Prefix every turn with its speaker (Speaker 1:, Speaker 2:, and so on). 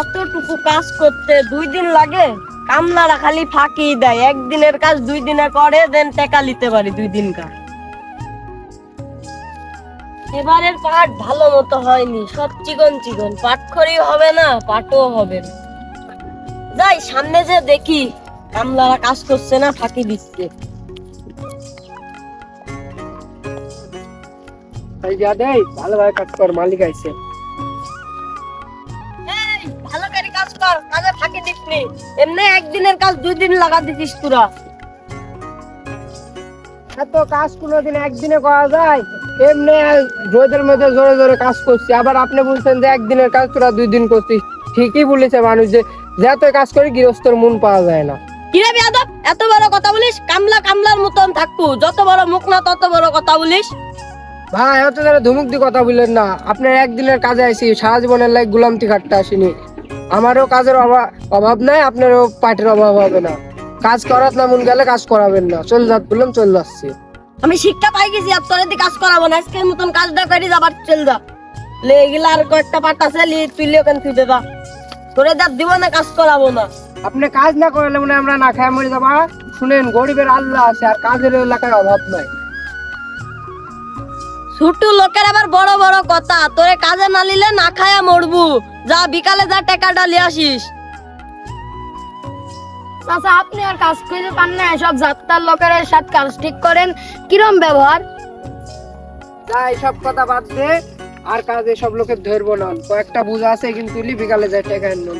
Speaker 1: এতটুকু কাজ করতে দুই দিন লাগে? কামলারা খালি ফাঁকি দেয়। একদিনের কাজ দুই দিনে করে দেন টেকা নিতে পারি দুই দিন কাজ এবারের পাট ভালো মতো হয়নি। সব চিকন চিকন। হবে না পাটও হবে যাই, সামনে যে দেখি, কামলারা কাজ করছে না, ফাঁকি দিচ্ছে।
Speaker 2: দেই, ভালোভাবে কাজ কর, মালিক আইছে।
Speaker 1: করে কাজ ফাঁকি দিস নি। এমনি একদিনের কাজ দুই দিন লাগা দিছিস তোরা।
Speaker 2: এত কাজ কোনোদিন একদিনে করা যায়? এমনি রোদের মধ্যে জোরে জোরে কাজ করছি। আবার আপনি বলছেন যে একদিনের কাজ তোরা দুই দিন করছিস। ঠিকই বলেছে মানুষ যে যত কাজ করি গৃহস্থর মন পাওয়া যায় না।
Speaker 1: কিরে বিয়াদব? এত বড় কথা বলিস? কামলা কামলার মতন থাকব। যত বড় মুখ না তত বড় কথা বলিস।
Speaker 2: ভাই অত যারা ধুমুক দিয়ে কথা বললেন না। আপনার একদিনের কাজে আইসি সারা জীবনের লাইক গুলামতি খাটতে আসিনি। আমারও কাজের অভাব অভাব নাই আপনারও পাটের অভাব হবে না। কাজ করাত না মন গেলে কাজ করাবেন না। চল যাত বললাম চল যাচ্ছি।
Speaker 1: আমি শিক্ষা পাই গেছি আর তোর কাজ করাবো না। আজকের মতন কাজটা করি যাবার চল যা। লে এগুলা আর কয়েকটা পাট আছে লি তুই লি ওখান তুই দা তোরে যা দিব না কাজ করাবো না।
Speaker 2: আপনি কাজ না করলে মনে আমরা না খায় মরে যাবা। শুনেন গরিবের আল্লাহ আছে আর কাজের এলাকার অভাব নাই।
Speaker 1: ছোট লোকের আবার বড় বড় কথা তোরে কাজে না নিলে না খায়া মরবু। যা বিকালে যা টাকাটা লিয়ে আসিস।
Speaker 3: আচ্ছা আপনি আর কাজ করতে পান না এসব যাত্রার লোকের সাথে কাজ ঠিক করেন। কিরম ব্যবহার?
Speaker 2: যাই সব কথা বাদ দে আর কাজে সব লোকের ধরবো না। কয়েকটা বুঝা আছে কিন্তু বিকালে যায় টাকা আনলাম